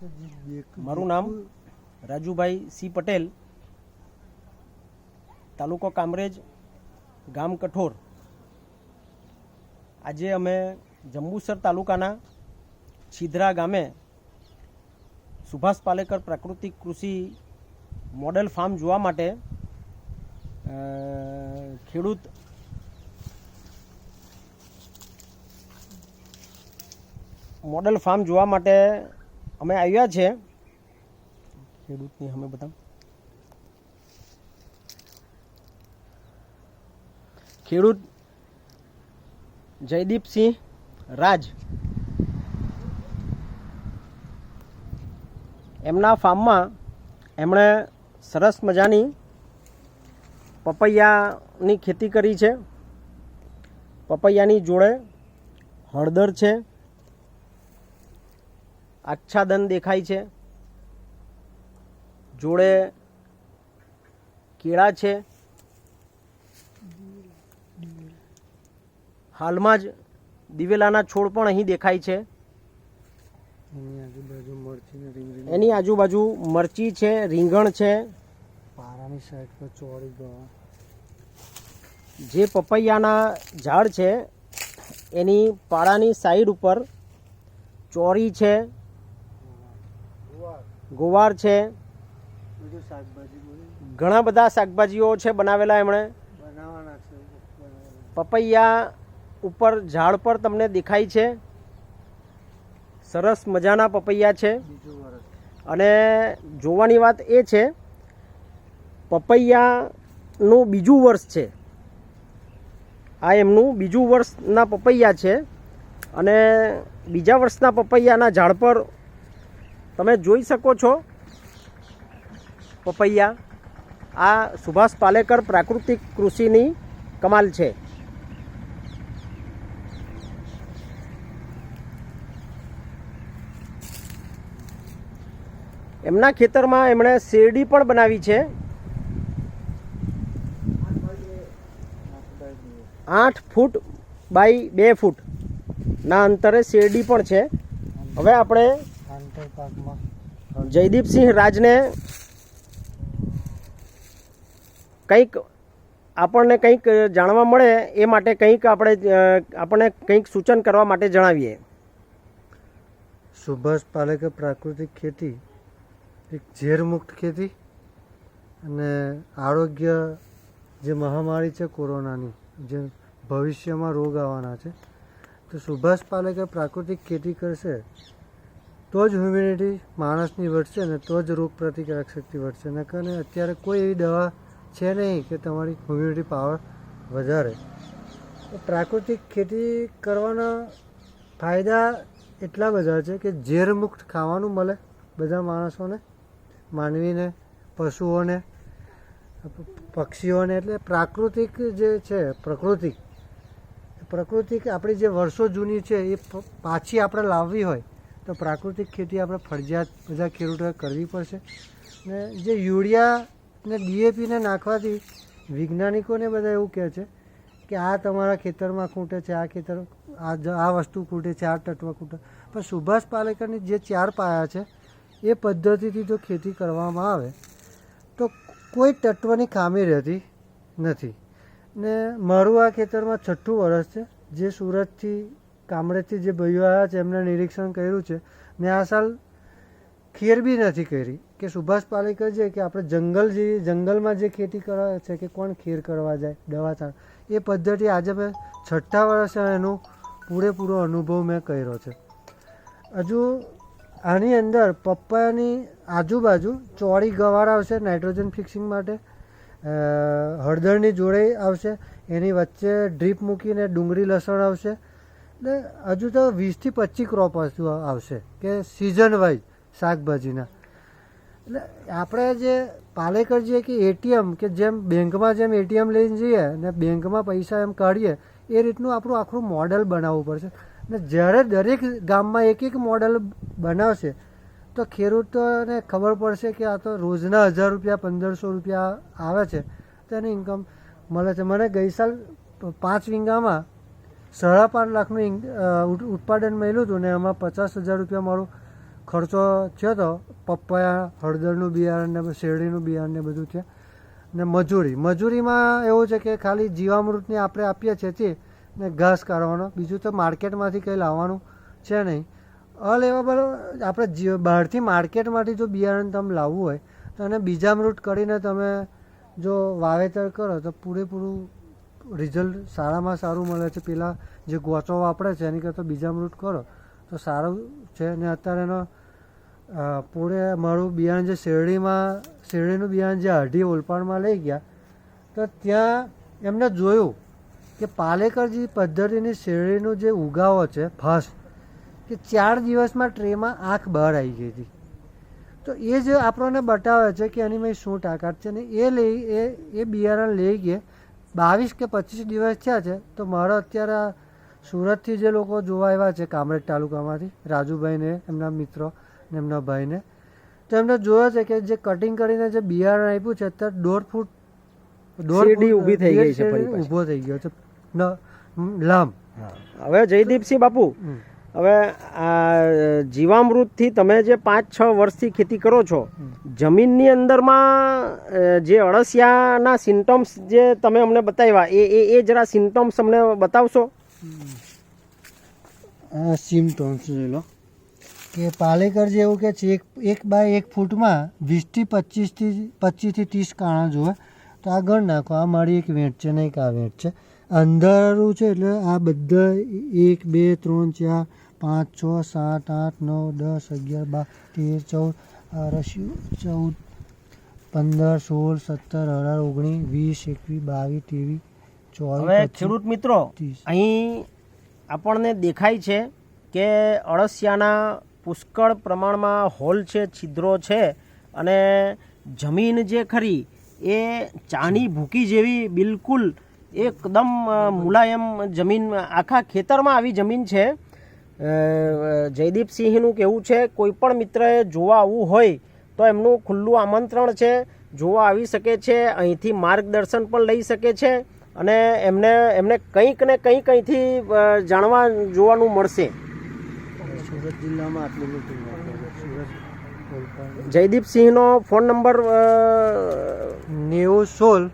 મારું નામ રાજુભાઈ સી પટેલ, તાલુકો કામરેજ, ગામ કઠોર. આજે અમે જંબુસર તાલુકાના છિદ્રા ગામે સુભાષ પાલેકર પ્રાકૃતિક કૃષિ મોડેલ ફાર્મ જોવા માટે ખેડૂત મોડેલ ફાર્મ જોવા માટે અમે આવ્યા છે. ખેડૂતની અમે બધા ખેડૂત જયદીપસિંહ રાજ. એમના ફાર્મમાં એમણે સરસ મજાની પપૈયાની ખેતી કરી છે. પપૈયાની જોડે હળદર છે. આચ્છાદન દેખાય છે. જોડે કેળા છે. હાલમાં જ દિવેલાના છોડ પણ અહીં દેખાય છે. એની આજુબાજુ મરચી છે રીંગણ છે. પારાની સાઈડ પર ચોળી ગવા. જે પપૈયાના ઝાડ છે એની પાડાની સાઈડ ઉપર ચોરી છે. ગોવાર છે. ઘણા બધા શાકભાજીઓ છે બનાવેલા એમણે. પપૈયા ઉપર ઝાડ પર તમને દેખાય છે. સરસ મજાના પપૈયા છે. અને જોવાની વાત એ છે પપૈયાનું બીજું વર્ષ છે. આ એમનું બીજું વર્ષના પપૈયા છે. અને બીજા વર્ષના પપૈયાના ઝાડ પર તમે જોઈ શકો છો પપૈયા. આ સુભાષ પાલેકર પ્રાકૃતિક કૃષિની કમાલ છે. એમના ખેતરમાં એમણે શેરડી પણ બનાવી છે. આઠ ફૂટ બાય બે ફૂટના અંતરે શેરડી પણ છે. હવે આપણે જયદીપસિંહ રાજને કંઈક આપણને કંઈક જાણવા મળે એ માટે કંઈક આપણે આપણને કંઈક સૂચન કરવા માટે જણાવીએ. સુભાષ પાલેકે પ્રાકૃતિક ખેતી, એક ઝેરમુક્ત ખેતી અને આરોગ્ય જે મહામારી છે કોરોનાની, જે ભવિષ્યમાં રોગ આવવાના છે. તો સુભાષ પાલેકર પ્રાકૃતિક ખેતી કરશે તો જ હ્યુમિનિટી માણસની વધશે ને તો જ રોગ પ્રતિકારક શક્તિ વધશે. નકર અત્યારે કોઈ એવી દવા છે નહીં કે તમારી હ્યુમિનિટી પાવર વધારે. પ્રાકૃતિક ખેતી કરવાના ફાયદા એટલા બધા છે કે ઝેરમુક્ત ખાવાનું મળે બધા માણસોને, માનવીને, પશુઓને, પક્ષીઓને. એટલે પ્રાકૃતિક જે છે, પ્રકૃતિ પ્રકૃતિક આપણી જે વર્ષો જૂની છે એ પાછી આપણે લાવવી હોય તો પ્રાકૃતિક ખેતી આપણે ફરજિયાત બધા ખેડૂતોએ કરવી પડશે. ને જે યુરિયા ને ડીએપીને નાખવાથી વૈજ્ઞાનિકોને બધા એવું કહે છે કે આ તમારા ખેતરમાં ખૂટે છે, આ ખેતર, આ આ વસ્તુ ખૂટે છે, આ તત્વ ખૂટે. પણ સુભાષ પાલેકરની જે ચાર પાયા છે, એ પદ્ધતિથી જો ખેતી કરવામાં આવે. તો કોઈ તત્વની ખામી રહેતી નથી. ને મારું આ ખેતરમાં છઠ્ઠું વર્ષ છે. જે સુરતથી કામરેજથી જે ભાઈઓ આવ્યા છે એમને નિરીક્ષણ કર્યું છે. મેં આ સાલ ખેર બી નથી કરી. કે સુભાષ પાલેકર છે કે આપણે જંગલ જેવી જંગલમાં જે ખેતી કરવા છે કે કોણ ખેર કરવા જાય દવા છાણ એ પદ્ધતિ આજે મેં છઠ્ઠા વર્ષે એનો પૂરેપૂરો અનુભવ મેં કર્યો છે. હજુ આની અંદર પપ્પાની આજુબાજુ ચોળી ગવાર આવશે નાઇટ્રોજન ફિક્સિંગ માટે હળદરની જોડે આવશે, એની વચ્ચે ડ્રીપ મૂકીને ડુંગળી લસણ આવશે એટલે હજુ તો વીસથી પચીસ ક્રોપ હજુ આવશે કે સિઝન વાઇઝ શાકભાજીના. એટલે આપણે જે પાલેકર જે કે એટીએમ કે જેમ બેંકમાં જેમ એટીએમ લઈને જઈએ ને બેંકમાં પૈસા એમ કાઢીએ, એ રીતનું આપણું આખું મોડલ બનાવવું પડશે. ને જ્યારે દરેક ગામમાં એક એક મોડલ બનાવશે, તો ખેડૂતોને ખબર પડશે કે આ તો રોજના હજાર રૂપિયા, પંદરસો રૂપિયા આવે છે. તો એની ઇન્કમ મળે છે. મને ગઈ સાલ પાંચ વીંગામાં સાડા પાંચ લાખનું ઉત્પાદન મળ્યું હતું ને એમાં પચાસ હજાર રૂપિયા મારો ખર્ચો થયો તો પપ્પાયા હળદરનું બિયારણ ને શેરડીનું બિયારણ ને બધું છે ને મજૂરી. મજૂરીમાં એવું છે કે ખાલી જીવામૃતની આપણે આપીએ છીએ તે ને ઘાસ કાઢવાનો. બીજું તો માર્કેટમાંથી કંઈ લાવવાનું છે નહીં. અલેવેબલ આપણે બહારથી માર્કેટમાંથી જો બિયારણ તમે લાવવું હોય તો એને બીજામૃત કરીને તમે જો વાવેતર કરો તો પૂરેપૂરું રિઝલ્ટ સારામાં સારું મળે છે. પેલા જે ગોચો વાપરે છે, એની કરતાં બીજામૃત કરો, તો સારું છે. ને અત્યારે એનો પૂરે મારું બિયારણ જે શેરડીમાં, શેરડીનું બિયારણ જે અઢી ઓલપાણમાં લઈ ગયા, તો ત્યાં એમને જોયું કે પાલેકરજી પદ્ધતિની શેરડીનું જે ઉગાવો છે, ફાસ્ટ, કે ચાર દિવસમાં ટ્રેમાં આંખ બહાર આવી ગઈ હતી. તો એ જે આપણને બતાવે છે કે એની મેં શું તાકાત છે. ને એ લઈ, એ એ બિયારણ લઈ ગયે બાવીસ કે પચીસ દિવસ થયા છે તો મારો અત્યારે સુરતથી જે લોકો જોવા આવ્યા છે કામરેજ તાલુકામાંથી રાજુભાઈને એમના મિત્રો ને એમના ભાઈને તો એમને જોયો છે કે જે કટિંગ કરીને જે બિયારણ આપ્યું છે અત્યારે દોઢ ફૂટ શેરડી ઊભી થઈ ગઈ છે. ઊભો થઈ ગયો છે ન લાંબ હવે જયદીપસિંહ બાપુ. હવે આ જીવામૃતથી તમે જે પાંચ છ વર્ષથી ખેતી કરો છો જમીનની અંદરમાં જે અળસિયાના સિમ્ટમ્સ જે તમે અમને બતાવ્યા એ એ એ જરા સિમ્ટમ્સ અમને બતાવશો? સિમ્ટમ્સ જોઈ લો. કે પાલેકર જેવું કે છે એક એક બાય એક ફૂટમાં વીસથી પચીસથી પચીસથી ત્રીસ કાણા જોવે તો આ ગણ નાખો આ મારી એક વેટ છે ને એક આ વેટ છે. અંધારું છે એટલે આ બધા એક બે ત્રણ ચાર પાંચ છ સાત આઠ નવ દસ અગિયાર બાર તેર ચૌદ રસી ચૌદ પંદર સોળ સત્તર અઢાર ઓગણીસ વીસ એકવીસ બાવીસ ત્રેવીસ હવે ચોવીસ ખેડૂત મિત્રો અહીં આપણને દેખાય છે કે અળસિયાના પુષ્કળ પ્રમાણમાં હોલ છે છિદ્રો છે અને જમીન જે ખરી એ ચાની ભૂકી જેવી બિલકુલ એકદમ મુલાયમ જમીન આખા ખેતરમાં આવી જમીન છે. જયદીપસિંહનું કહેવું છે કોઈ પણ મિત્રએ જોવા આવવું હોય તો એમનું ખુલ્લું આમંત્રણ છે જોવા આવી શકે છે અહીંથી માર્ગદર્શન પણ લઈ શકે છે અને એમને એમને કંઈક ને કંઈક અહીંથી જાણવા જોવાનું મળશે. સુરત જિલ્લામાં આટલું જયદીપસિંહનો ફોન નંબર નેવું સોળ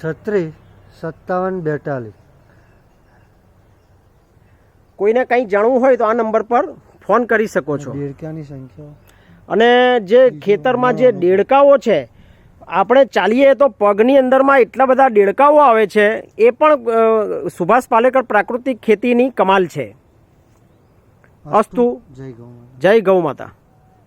છત્રીસ સત્તાવન બેતાલીસ. કોઈને કંઈ જાણવું હોય તો આ નંબર પર ફોન કરી શકો છો. દેડકાની સંખ્યા. અને જે ખેતરમાં જે દેડકાઓ છે આપણે ચાલીએ તો પગની અંદરમાં એટલા બધા દેડકાઓ આવે છે એ પણ સુભાષ પાલેકર પ્રાકૃતિક ખેતીની કમાલ છે. અસ્તુ. જય ગૌ જય ગૌ માતા.